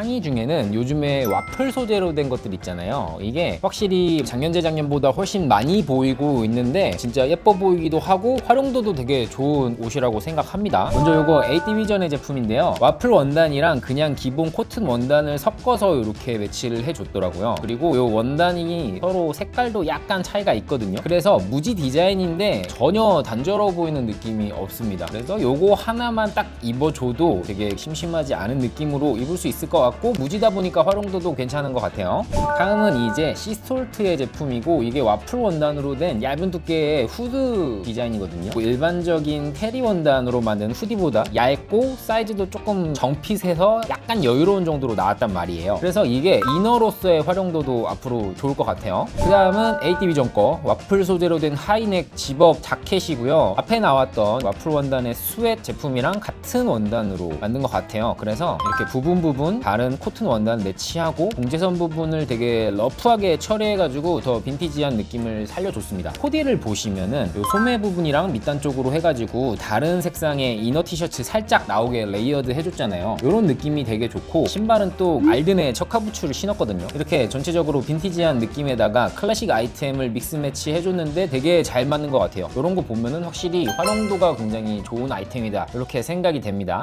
상의 중에는 요즘에 와플 소재로 된 것들 있잖아요. 이게 확실히 작년 재작년보다 훨씬 많이 보이고 있는데 진짜 예뻐 보이기도 하고 활용도도 되게 좋은 옷이라고 생각합니다. 먼저 이거 에이디비전의 제품인데요. 와플 원단이랑 그냥 기본 코튼 원단을 섞어서 이렇게 매치를 해줬더라고요. 그리고 이 원단이 서로 색깔도 약간 차이가 있거든요. 그래서 무지 디자인인데 전혀 단조로워 보이는 느낌이 없습니다. 그래서 이거 하나만 딱 입어줘도 되게 심심하지 않은 느낌으로 입을 수 있을 것 같고 무지다 보니까 활용도도 괜찮은 것 같아요. 다음은 이제 시스톨트의 제품이고 이게 와플 원단으로 된 얇은 두께의 후드 디자인이거든요. 뭐 일반적인 테리 원단으로 만든 후디보다 얇고 사이즈도 조금 정핏해서 약간 여유로운 정도로 나왔단 말이에요. 그래서 이게 이너로서의 활용도도 앞으로 좋을 것 같아요. 그 다음은 ATV전 거 와플 소재로 된 하이넥 집업 자켓이고요. 앞에 나왔던 와플 원단의 스웨트 제품이랑 같은 원단으로 만든 것 같아요. 그래서 이렇게 부분 부분 다른 코튼 원단 매치하고 공제선 부분을 되게 러프하게 처리해가지고 더 빈티지한 느낌을 살려줬습니다. 코디를 보시면은 요 소매 부분이랑 밑단 쪽으로 해가지고 다른 색상의 이너 티셔츠 살짝 나오게 레이어드 해줬잖아요. 이런 느낌이 되게 좋고 신발은 또 알든의 척하부츠를 신었거든요. 이렇게 전체적으로 빈티지한 느낌에다가 클래식 아이템을 믹스 매치 해줬는데 되게 잘 맞는 것 같아요. 이런 거 보면은 확실히 활용도가 굉장히 좋은 아이템이다 이렇게 생각이 됩니다.